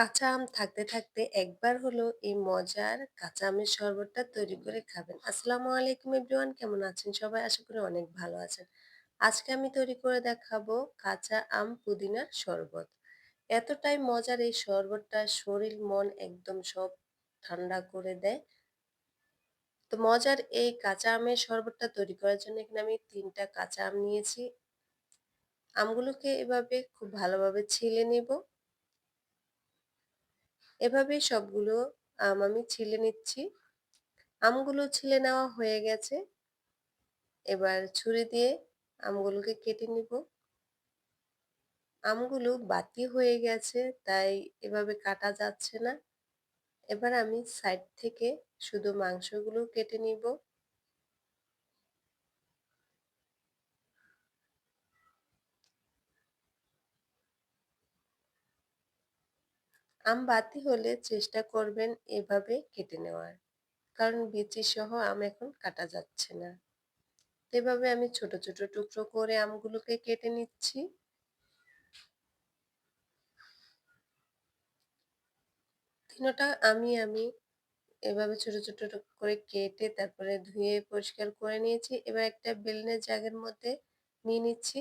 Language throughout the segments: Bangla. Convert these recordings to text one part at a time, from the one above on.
কাঁচা আম থাকতে থাকতে একবার হলো এই মজার কাঁচা আমের শরবতটা তৈরি করে খাবেন। আসসালামু আলাইকুম এভরিওয়ান, কেমন আছেন সবাই? আশা করি অনেক ভালো আছেন। আজকে আমি তৈরি করে দেখাবো কাঁচা আম পুদিনার শরবত। এতটাই মজার এই শরবতটা শরীর, মন একদম সব ঠান্ডা করে দেয়। তো মজার এই কাঁচা আমের শরবতটা তৈরি করার জন্য এখানে আমি তিনটা কাঁচা আম নিয়েছি। আমগুলোকে এভাবে খুব ভালোভাবে ছিলে নেব। এভাবে সবগুলো আম আমি ছিলে নিচ্ছি। আমগুলো ছিলে নেওয়া হয়ে গেছে। এবার ছুরি দিয়ে আমগুলোকে কেটে নিব। আমগুলো বাতি হয়ে গেছে, তাই এভাবে কাটা যাচ্ছে না। এবার আমি সাইড থেকে শুধু মাংসগুলো কেটে নিব। আম বাতি হলে চেষ্টা করবেন এভাবে কেটে নেওয়ার। কারণ বিচি সহ আম এখন কাটা যাচ্ছে না। এভাবে আমি ছোট ছোট টুকরো করে আমগুলোকে কেটে নিচ্ছি। তিনোটা আমি আমি এভাবে ছোট ছোট করে কেটে তারপরে ধুয়ে পরিষ্কার করে নিয়েছি। এবার একটা বেলনের জাগের মধ্যে নিয়ে নিচ্ছি।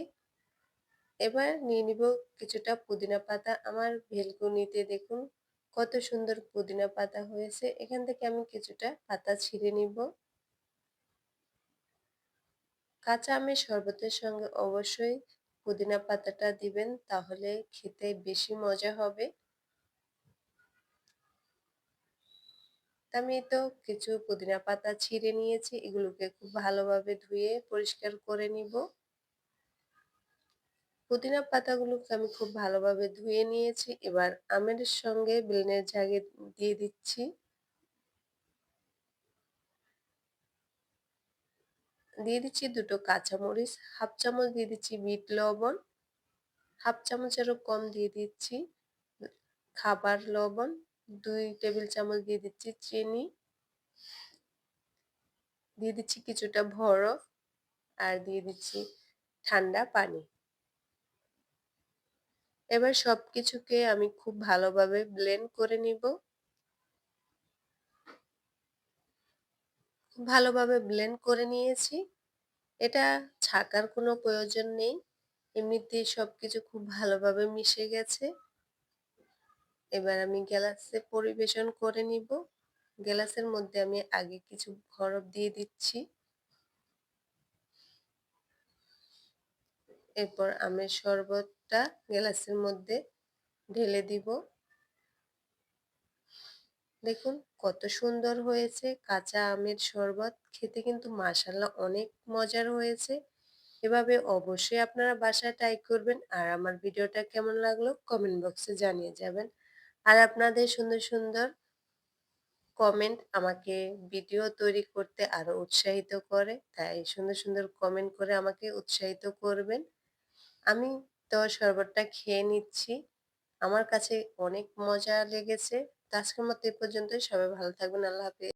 এবার নিয়ে নিব কিছুটা পুদিনা পাতা। আমার ভেলকুনিতে দেখুন কত সুন্দর পুদিনা পাতা হয়েছে। এখান থেকে আমি কিছুটা পাতা ছিঁড়ে নিব। কাঁচা আমের শরবতের সঙ্গে অবশ্যই পুদিনা পাতাটা দিবেন, তাহলে খেতে বেশি মজা হবে। আমি তো কিছু পুদিনা পাতা ছিঁড়ে নিয়েছি, এগুলোকে খুব ভালোভাবে ধুয়ে পরিষ্কার করে নিব। পুদিনা পাতাগুলোকে আমি খুব ভালোভাবে ধুয়ে নিয়েছি। এবার আমের সঙ্গে ব্লেনের জাগে দিয়ে দিচ্ছি। দিয়ে দিচ্ছি দুটো কাঁচামরিচ, হাফ চামচ দিয়ে দিচ্ছি বিট লবণ, হাফ চামচেরও কম দিয়ে দিচ্ছি খাবার লবণ, দুই টেবিল চামচ দিয়ে দিচ্ছি চিনি, দিয়ে দিচ্ছি কিছুটা বরফ আর দিয়ে দিচ্ছি ঠান্ডা পানি। এবার সব কিছুকে আমি খুব ভালোভাবে ব্লেন্ড করে নিব। খুব ভালোভাবে ব্লেন্ড করে নিয়েছি। এটা ছাকার কোনো প্রয়োজন নেই। এমনিতেই সব কিছু খুব ভালোভাবে মিশে গেছে। এবার আমি গ্যালাসে পরিবেশন করে নিব। গ্যালাসের মধ্যে আমি আগে কিছু বরফ দিয়ে দিচ্ছি। এরপর আমের শরবতটা গ্লাসের মধ্যে ঢেলে দিব। দেখুন কত সুন্দর হয়েছে। কাঁচা আমের শরবত খেতে কিন্তু মাসাল্লাহ অনেক মজার হয়েছে। এভাবে অবশ্যই আপনারা বাসায় ট্রাই করবেন। আর আমার ভিডিওটা কেমন লাগল কমেন্ট বক্সে জানিয়ে যাবেন। আর আপনাদের সুন্দর সুন্দর কমেন্ট আমাকে ভিডিও তৈরি করতে আরও উৎসাহিত করে। তাই সুন্দর সুন্দর কমেন্ট করে আমাকে উৎসাহিত করবেন। আমি তো শরবতটা খেয়ে নিচ্ছি। আমার কাছে অনেক মজা লেগেছে। আজকের মতো এ পর্যন্তই। সবাই ভালো থাকবেন। আল্লাহ হাফিজ।